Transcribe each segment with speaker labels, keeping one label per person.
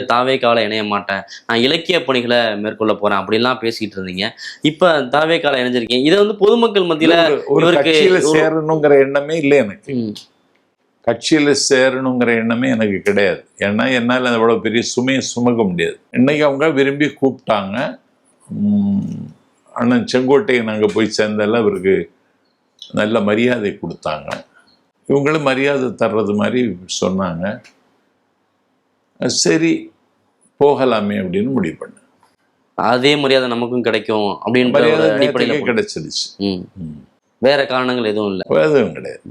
Speaker 1: தாவே கால இணைய மாட்டேன். நான் இலக்கிய பணிகளை மேற்கொள்ள போறேன். அப்படின்லாம் பேசிக்கிட்டு இருந்தீங்க. இப்ப தாவே கால இணைஞ்சிருக்கீங்க. இதை வந்து பொதுமக்கள் மத்தியில இவருக்கு
Speaker 2: சேரணுங்கிற எண்ணமே இல்லை எனக்கு. கட்சியில சேரணுங்கிற எண்ணமே எனக்கு கிடையாது. ஏன்னா என்னால் அவ்வளோ பெரிய சுமையை சுமக்க முடியாது. இன்னைக்கு அவங்க விரும்பி கூப்பிட்டாங்க. அண்ணன் செங்கோட்டையன் அங்கே போய் சேர்ந்தால அவருக்கு நல்ல மரியாதை கொடுத்தாங்க. இவங்களும் மரியாதை தர்றது மாதிரி சொன்னாங்க. சரி போகலாமே அப்படின்னு முடிவு பண்ணேன்
Speaker 1: அதே மரியாதை நமக்கும் கிடைக்கும் ம்.
Speaker 2: ம்.
Speaker 1: வேற காரணங்கள் எதுவும் இல்ல.
Speaker 2: எதுவும் கிடையாது.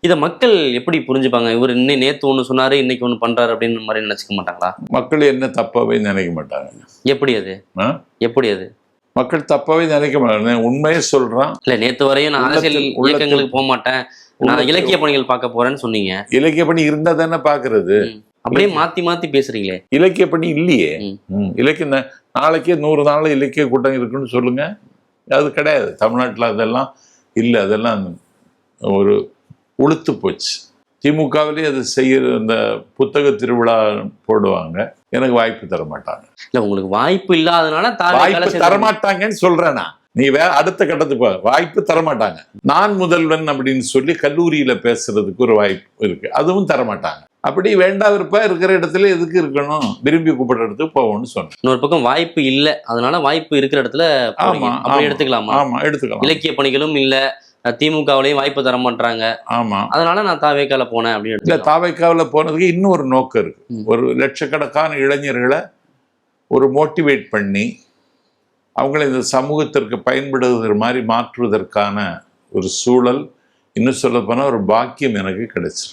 Speaker 1: இத மக்கள் எப்படி புரிஞ்சுப்பாங்க? இவர் இன்னை நேத்து ஒண்ணு சொன்னாரு இன்னைக்கு ஒண்ணு பண்றாரு அப்படின்னு மாதிரி நினைச்சுக்க மாட்டாங்களா?
Speaker 2: மக்கள் என்ன தப்பாவே நினைக்க மாட்டாங்க.
Speaker 1: எப்படி அது? எப்படி அது?
Speaker 2: மக்கள் தப்பாவே நினைக்க மாட்டாங்க. உண்மையே சொல்றான்.
Speaker 1: இல்ல நேத்து வரையும் நான் அரசியல் இயக்கங்களுக்கு போக மாட்டேன். நான் இலக்கிய பணிகள் பார்க்க போறேன்னு சொன்னீங்க.
Speaker 2: இலக்கிய பணி இருந்தா தானே பாக்குறது.
Speaker 1: அப்படியே மாத்தி மாத்தி பேசுறீங்களே.
Speaker 2: இலக்கிய பணி இல்லையே. இலக்கிய நாளைக்கே நூறு நாள் இலக்கிய கூட்டம் இருக்குன்னு சொல்லுங்க. அது கிடையாது. தமிழ்நாட்டில் அதெல்லாம் இல்லை. அதெல்லாம் ஒரு உளுத்து போச்சு. திமுகவிலே அது செய்யற அந்த புத்தக திருவிழா போடுவாங்க. எனக்கு வாய்ப்பு தர மாட்டாங்க.
Speaker 1: இல்ல உங்களுக்கு வாய்ப்பு இல்லாதனால
Speaker 2: வாய்ப்பு தரமாட்டாங்கன்னு சொல்றேன் நான். நீ வேற அடுத்த கட்டத்துக்கு வாய்ப்பு தரமாட்டாங்க நான் முதல்வன் அப்படின்னு சொல்லி கல்லூரியில பேசுறதுக்கு ஒரு வாய்ப்பு இருக்கு. அதுவும் தரமாட்டாங்க அப்படி வேண்டா விருப்பா இருக்கிற இடத்துல எதுக்கு இருக்கணும்? விரும்பி கூப்பிடுற இடத்துக்கு போவோம்னு சொன்னேன்.
Speaker 1: இன்னொரு பக்கம் வாய்ப்பு இல்ல. அதனால வாய்ப்பு இருக்கிற இடத்துல அப்படி. எடுத்துக்கலாமா?
Speaker 2: ஆமா எடுத்துக்கலாம்.
Speaker 1: இலக்கிய பணிகளும் இல்ல. திமுகவிலையும் வாய்ப்பு தர மாட்டாங்க
Speaker 2: ஆமா.
Speaker 1: அதனால நான் தாவேக்கால போனேன் அப்படின்னு
Speaker 2: இல்ல தாவைக்காவில் போனதுக்கு இன்னொரு நோக்கம் இருக்கு. ஒரு லட்சக்கணக்கான இளைஞர்களை ஒரு மோட்டிவேட் பண்ணி அவங்களை இந்த சமூகத்திற்கு பயன்படுகிற மாதிரி மாற்றுவதற்கான ஒரு சூழல் இன்னும் சொல்ல ஒரு பாக்கியம் எனக்கு கிடைச்சிருக்கு.